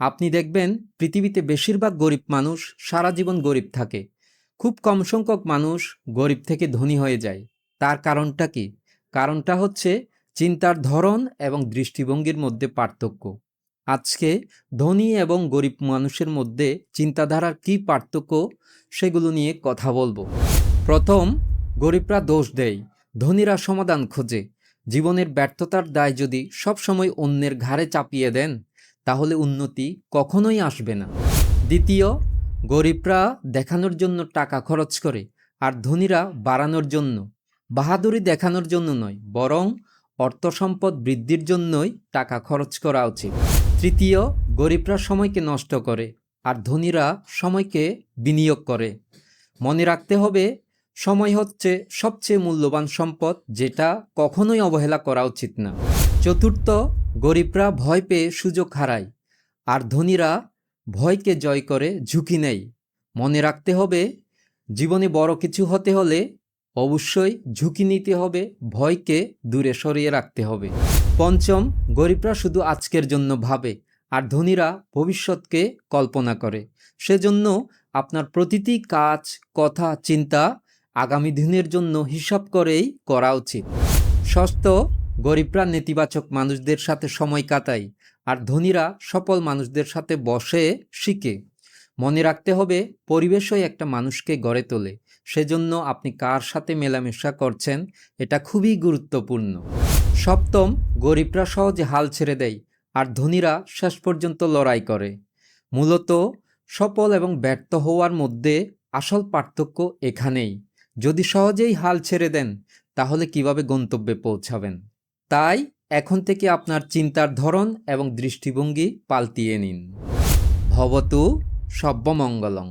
আপনি দেখবেন, পৃথিবীতে বেশিরভাগ গরিব মানুষ সারা জীবন গরিব থাকে। খুব কম সংখ্যক মানুষ গরিব থেকে ধনী হয়ে যায়। তার কারণটা কি? কারণটা হচ্ছে চিন্তার ধরন এবং দৃষ্টিভঙ্গির মধ্যে পার্থক্য। আজকে ধনী এবং গরিব মানুষের মধ্যে চিন্তাধারার কি পার্থক্য সেগুলো নিয়ে কথা বলব। প্রথম, গরিবরা দোষ দেয়, ধনীরা সমাধান খোঁজে। জীবনের ব্যর্থতার দায় যদি সবসময় অন্যের ঘাড়ে চাপিয়ে দেন তাহলে উন্নতি কখনোই আসবে না। দ্বিতীয়, গরিবরা দেখানোর জন্য টাকা খরচ করে আর ধনীরা বাড়ানোর জন্য। বাহাদুরি দেখানোর জন্য নয়, বরং অর্থ সম্পদ বৃদ্ধির জন্যই টাকা খরচ করা উচিত। তৃতীয়, গরিবরা সময়কে নষ্ট করে আর ধনীরা সময়কে বিনিয়োগ করে। মনে রাখতে হবে, সময় হচ্ছে সবচেয়ে মূল্যবান সম্পদ যেটা কখনোই অবহেলা করা উচিত না। চতুর্থ গরিবরা ভয় পেয়ে সুযোগ হারায়, আর ধনীরা ভয়কে জয় করে ঝুঁকি নেয়। মনে রাখতে হবে, জীবনে বড় কিছু হতে হলে অবশ্যই ঝুঁকি নিতে হবে, ভয়কে দূরে সরিয়ে রাখতে হবে। পঞ্চম, গরিবরা শুধু আজকের জন্য ভাবে, আর ধনীরা ভবিষ্যৎকে কল্পনা করে। সেজন্য আপনার প্রতিটি কাজ, কথা, চিন্তা আগামী দিনের জন্য হিসাব করেই করা উচিত। ষষ্ঠ গরিবরা নেতিবাচক মানুষদের সাথে সময় কাটায় আর ধনীরা সফল মানুষদের সাথে বসে শিখে। মনে রাখতে হবে, পরিবেশই একটা মানুষকে গড়ে তোলে। সেজন্য আপনি কার সাথে মেলামেশা করছেন, এটা খুবই গুরুত্বপূর্ণ। সপ্তম, গরিবরা সহজে হাল ছেড়ে দেয় আর ধনীরা শেষ পর্যন্ত লড়াই করে। মূলত, সফল এবং ব্যর্থ হওয়ার মধ্যে আসল পার্থক্য এখানেই। যদি সহজেই হাল ছেড়ে দেন, তাহলে কীভাবে গন্তব্যে পৌঁছাবেন? তাই এখন থেকে আপনার চিন্তার ধরন এবং দৃষ্টিভঙ্গি পাল্টিয়ে নিন। ভবতু সব্যমঙ্গলং